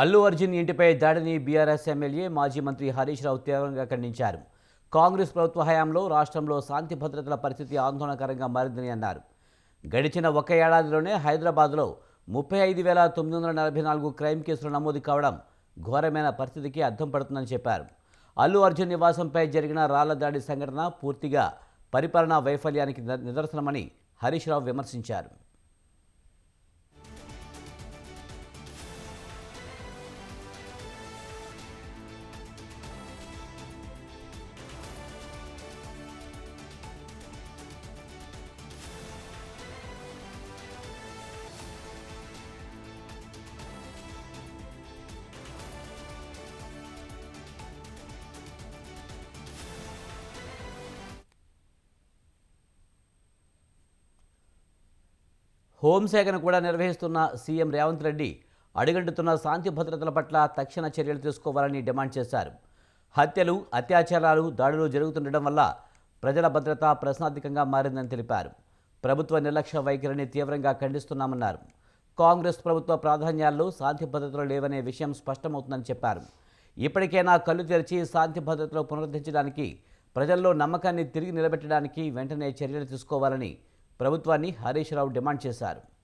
అల్లు అర్జున్ ఇంటిపై దాడిని BRS MLA మాజీ మంత్రి హరీష్ రావు తీవ్రంగా ఖండించారు. కాంగ్రెస్ ప్రభుత్వ హయాంలో రాష్ట్రంలో శాంతి భద్రతల పరిస్థితి ఆందోళనకరంగా మారిందని అన్నారు. గడిచిన ఒక ఏడాదిలోనే హైదరాబాద్లో ముప్పై ఐదు వేల తొమ్మిది వందల నలభై నాలుగు క్రైమ్ కేసులు నమోదు కావడం ఘోరమైన పరిస్థితికి అర్థం పడుతుందని చెప్పారు. అల్లు అర్జున్ నివాసంపై జరిగిన రాళ్ళ దాడి సంఘటన పూర్తిగా పరిపాలనా వైఫల్యానికి నిదర్శనమని హరీష్ రావు విమర్శించారు. హోంశాఖను కూడా నిర్వహిస్తున్న సీఎం రేవంత్ రెడ్డి అడుగంటుతున్న శాంతి భద్రతల పట్ల తక్షణ చర్యలు తీసుకోవాలని డిమాండ్ చేశారు. హత్యలు అత్యాచారాలు దాడులు జరుగుతుండటం వల్ల ప్రజల భద్రత ప్రశ్నార్థకంగా మారిందని తెలిపారు. ప్రభుత్వ నిర్లక్ష్య వైఖరిని తీవ్రంగా ఖండిస్తున్నామన్నారు. కాంగ్రెస్ ప్రభుత్వ ప్రాధాన్యాల్లో శాంతి భద్రతలు లేవనే విషయం స్పష్టమవుతుందని చెప్పారు. ఇప్పటికైనా కళ్ళు తెరిచి శాంతి భద్రతలు పునరుద్ధరించడానికి ప్రజల్లో నమ్మకాన్ని తిరిగి నిలబెట్టడానికి వెంటనే చర్యలు తీసుకోవాలని ప్రభుత్వాన్ని హరీష్ రావు డిమాండ్ చేశారు.